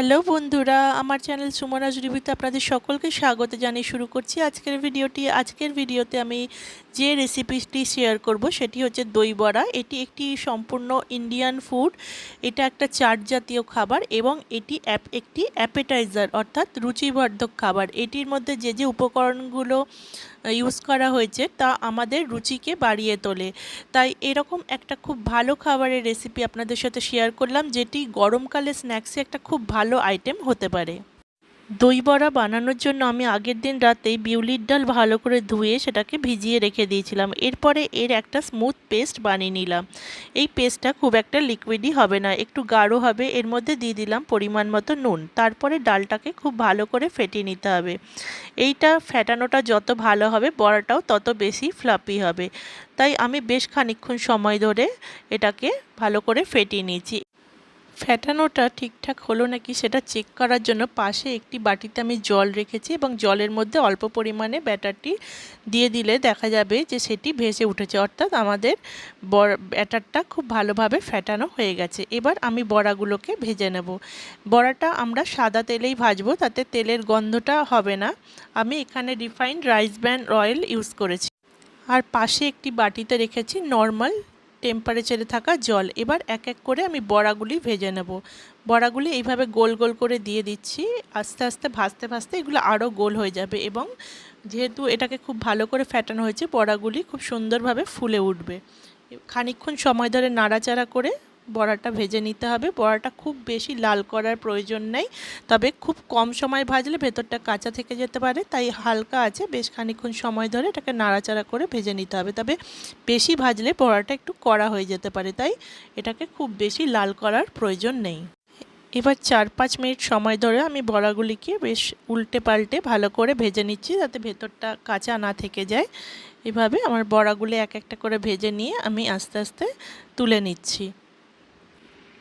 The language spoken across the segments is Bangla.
হ্যালো বন্ধুরা, আমার চ্যানেল সুমনাজ রিভিউতে আপনাদের সকলকে স্বাগত জানিয়ে শুরু করছি। আজকের ভিডিওটি, আজকের ভিডিওতে আমি যে রেসিপিটি শেয়ার করব সেটি হচ্ছে দই বড়া। এটি একটি সম্পূর্ণ ইন্ডিয়ান ফুড। এটা একটা চাট জাতীয় খাবার এবং এটি অ্যাপ, একটি অ্যাপেটাইজার অর্থাৎ রুচিবর্ধক খাবার। এটির মধ্যে যে যে উপকরণগুলো ইউজ করা হয়েছে, তা আমাদের রুচিকে বাড়িয়ে তোলে। তাই এরকম একটা খুব ভালো খাবারের রেসিপি আপনাদের সাথে শেয়ার করলাম, যেটি গরমকালে স্ন্যাক্সে একটা খুব ভালো আইটেম হতে পারে। দই বড়া বানানোর জন্য আমি আগের দিন রাতেই বিউলির ডাল ভালো করে ধুয়ে সেটাকে ভিজিয়ে রেখে দিয়েছিলাম। এরপরে এর একটা স্মুথ পেস্ট বানিয়ে নিলাম। এই পেস্টটা খুব একটা লিকুইডই হবে না, একটু গাঢ় হবে। এর মধ্যে দিয়ে দিলাম পরিমাণ মতো নুন। তারপরে ডালটাকে খুব ভালো করে ফেটিয়ে নিতে হবে। এইটা ফেটানোটা যত ভালো হবে, বড়াটাও তত বেশি ফ্লাপি হবে। তাই আমি বেশ খানিক্ষণ সময় ধরে এটাকে ভালো করে ফেটিয়ে নিয়েছি। ফ্যাটানোটা ঠিকঠাক হলো নাকি সেটা চেক করার জন্য পাশে একটি বাটিতে আমি জল রেখেছি এবং জলের মধ্যে অল্প পরিমাণে ব্যাটারটি দিয়ে দিলে দেখা যাবে যে সেটি ভেসে উঠেছে। অর্থাৎ আমাদের ব্যাটারটা খুব ভালোভাবে ফ্যাটানো হয়ে গেছে। এবার আমি বড়াগুলোকে ভেজে নেব। বড়াটা আমরা সাদা তেলেই ভাজবো, তাতে তেলের গন্ধটা হবে না। আমি এখানে refined rice bran oil use করেছি। আর পাশে একটি বাটিতে রেখেছি নর্মাল টেম্পারেচারে থাকা জল। এবার এক এক করে আমি বড়াগুলি ভেজে নেব। বড়াগুলি এইভাবে গোল গোল করে দিয়ে দিচ্ছি। আস্তে আস্তে ভাজতে ভাজতে এগুলো আরও গোল হয়ে যাবে এবং যেহেতু এটাকে খুব ভালো করে ফ্যাটানো হয়েছে, বড়াগুলি খুব সুন্দরভাবে ফুলে উঠবে। খানিক্ষণ সময় ধরে নাড়াচাড়া করে বড়াটা ভেজে নিতে হবে। বড়াটা খুব বেশি লাল করার প্রয়োজন নেই। তবে খুব কম সময় ভাজলে ভেতরটা কাঁচা থেকে যেতে পারে। তাই হালকা আছে, বেশ খানিক্ষণ সময় ধরে এটাকে নাড়াচাড়া করে ভেজে নিতে হবে। তবে বেশি ভাজলে বড়াটা একটু কড়া হয়ে যেতে পারে। তাই এটাকে খুব বেশি লাল করার প্রয়োজন নেই। এবার চার পাঁচ মিনিট সময় ধরে আমি বড়াগুলিকে বেশ উল্টে পাল্টে ভালো করে ভেজে নিচ্ছি যাতে ভেতরটা কাঁচা না থেকে যায়। এভাবে আমার বড়াগুলি এক একটা করে ভেজে নিয়ে আমি আস্তে আস্তে তুলে নিচ্ছি।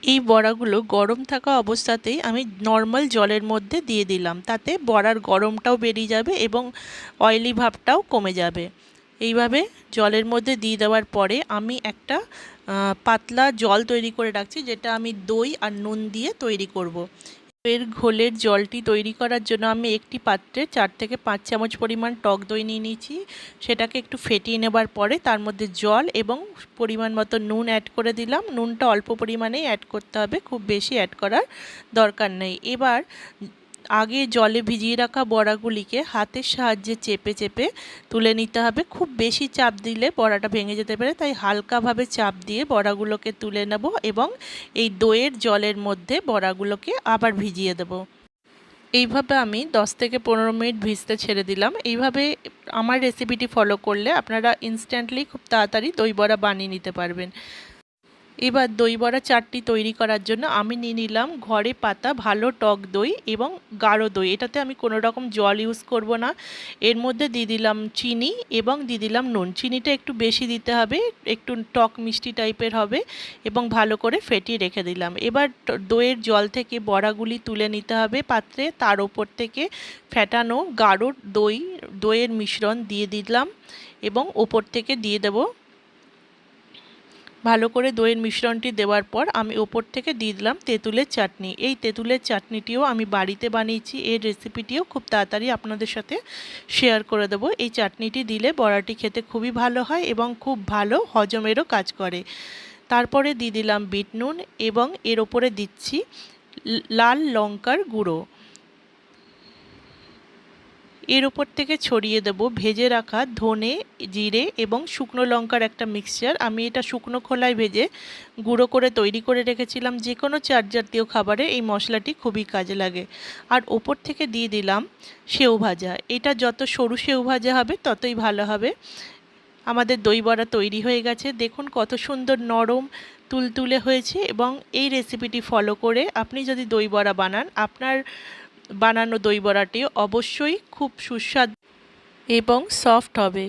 এই বড়াগুলো গরম থাকা অবস্থাতেই আমি নর্মাল জলের মধ্যে দিয়ে দিলাম তাতে বড়ার গরমটাও বেরিয়ে যাবে এবং অয়েলি ভাবটাও কমে যাবে এইভাবে জলের মধ্যে দিয়ে দেওয়ার পরে আমি একটা পাতলা জল তৈরি করে রাখছি, যেটা আমি দই আর নুন দিয়ে তৈরি করব। এর ঘোলের জলটি তৈরি করার জন্য আমি একটি পাত্রে চার থেকে পাঁচ চামচ পরিমাণ টক দই নিয়ে নিয়েছি। সেটাকে একটু ফেটিয়ে নেবার পরে তার মধ্যে জল এবং পরিমাণ মতো নুন অ্যাড করে দিলাম। নুনটা অল্প পরিমাণেই অ্যাড করতে হবে, খুব বেশি অ্যাড করার দরকার নেই। এবার আগে জলে ভিজিয়ে রাখা বড়াগুলিকে হাতের সাহায্যে চেপে চেপে তুলে নিতে হবে। খুব বেশি চাপ দিলে বড়াটা ভেঙে যেতে পারে, তাই হালকাভাবে চাপ দিয়ে বড়াগুলোকে তুলে নেব এবং এই দইয়ের জলের মধ্যে বড়াগুলোকে আবার ভিজিয়ে দেব। এইভাবে আমি 10 থেকে পনেরো মিনিট ভিজতে ছেড়ে দিলাম। এইভাবে আমার রেসিপিটি ফলো করলে আপনারা ইনস্ট্যান্টলি খুব তাড়াতাড়ি দই বড়া বানিয়ে নিতে পারবেন। এবার দই বড়া চাটটি তৈরি করার জন্য আমি নিয়ে নিলাম ঘরে পাতা, ভালো টক দই এবং গাঢ় দই। এটাতে আমি কোনো রকম জল ইউজ করব না। এর মধ্যে দিয়ে দিলাম চিনি এবং দিয়ে দিলাম নুন। চিনিটা একটু বেশি দিতে হবে, একটু টক মিষ্টি টাইপের হবে এবং ভালো করে ফেটিয়ে রেখে দিলাম। এবার দইয়ের জল থেকে বড়াগুলি তুলে নিতে হবে পাত্রে। তার ওপর থেকে ফ্যাটানো গাঢ় দই, দইয়ের মিশ্রণ দিয়ে দিলাম এবং ওপর থেকে দিয়ে দেবো ভালো করে দইয়ের মিশ্রণটি দেওয়ার পর আমি ওপর থেকে দিয়ে দিলাম তেঁতুলের চাটনি। এই তেঁতুলের চাটনিটিও আমি বাড়িতে বানিয়েছি। এর রেসিপিটিও খুব তাড়াতাড়ি আপনাদের সাথে শেয়ার করে দেবো। এই চাটনিটি দিলে বড়াটি খেতে খুবই ভালো হয় এবং খুব ভালো হজমেরও কাজ করে। তারপরে দিয়ে দিলাম বিট নুন এবং এর ওপরে দিচ্ছি লাল লঙ্কার গুঁড়ো। এর উপর থেকে ছড়িয়ে দেব ভেজে রাখা ধনে, জিরে এবং শুকনো লঙ্কার একটা মিক্সচার আমি এটা শুকনো খোলায় ভেজে গুঁড়ো করে তৈরি করে রেখেছিলাম। যে কোনো চার জাতীয় খাবারে এই মশলাটি খুবই কাজে লাগে। আর ওপর থেকে দিয়ে দিলাম সেও ভাজা। এটা যত সরু সেও ভাজা হবে, ততই ভালো হবে। আমাদের দই বড়া তৈরি হয়ে গেছে। দেখুন কত সুন্দর নরম তুলতুলে হয়েছে এবং এই রেসিপিটি ফলো করে আপনি যদি দই বড়া বানান, আপনার বানানো দই বড়াটি অবশ্যই খুব সুস্বাদু এবং সফট হবে।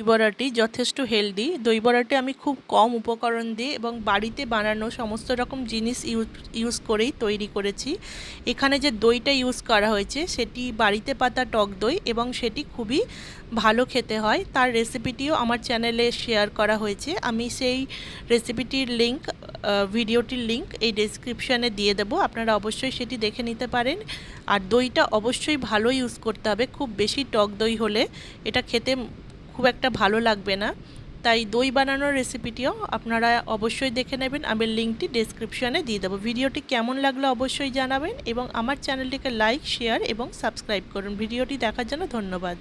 দই বড়াটি যথেষ্ট হেলদি দই বড়াটি আমি খুব কম উপকরণ দিয়ে এবং বাড়িতে বানানো সমস্ত রকম জিনিস ইউজ ইউজ করেই তৈরি করেছি। এখানে যে দইটা ইউজ করা হয়েছে, সেটি বাড়িতে পাতা টক দই এবং সেটি খুবই ভালো খেতে হয়। তার রেসিপিটিও আমার চ্যানেলে শেয়ার করা হয়েছে। আমি সেই রেসিপিটির লিঙ্ক ভিডিওটির লিংক এই ডেসক্রিপশানে দিয়ে দেবো। আপনারা অবশ্যই সেটি দেখে নিতে পারেন। আর দইটা অবশ্যই ভালো ইউজ করতে হবে। খুব বেশি টক দই হলে এটা খেতে খুব একটা ভালো লাগবে না। তাই দই বানানোর রেসিপিটিও আপনারা অবশ্যই দেখে নেবেন। আমি লিঙ্কটি ডেসক্রিপশানে দিয়ে দেবো। ভিডিওটি কেমন লাগল অবশ্যই জানাবেন এবং আমার চ্যানেলটিকে লাইক শেয়ার এবং সাবস্ক্রাইব করুন। ভিডিওটি দেখার জন্য ধন্যবাদ।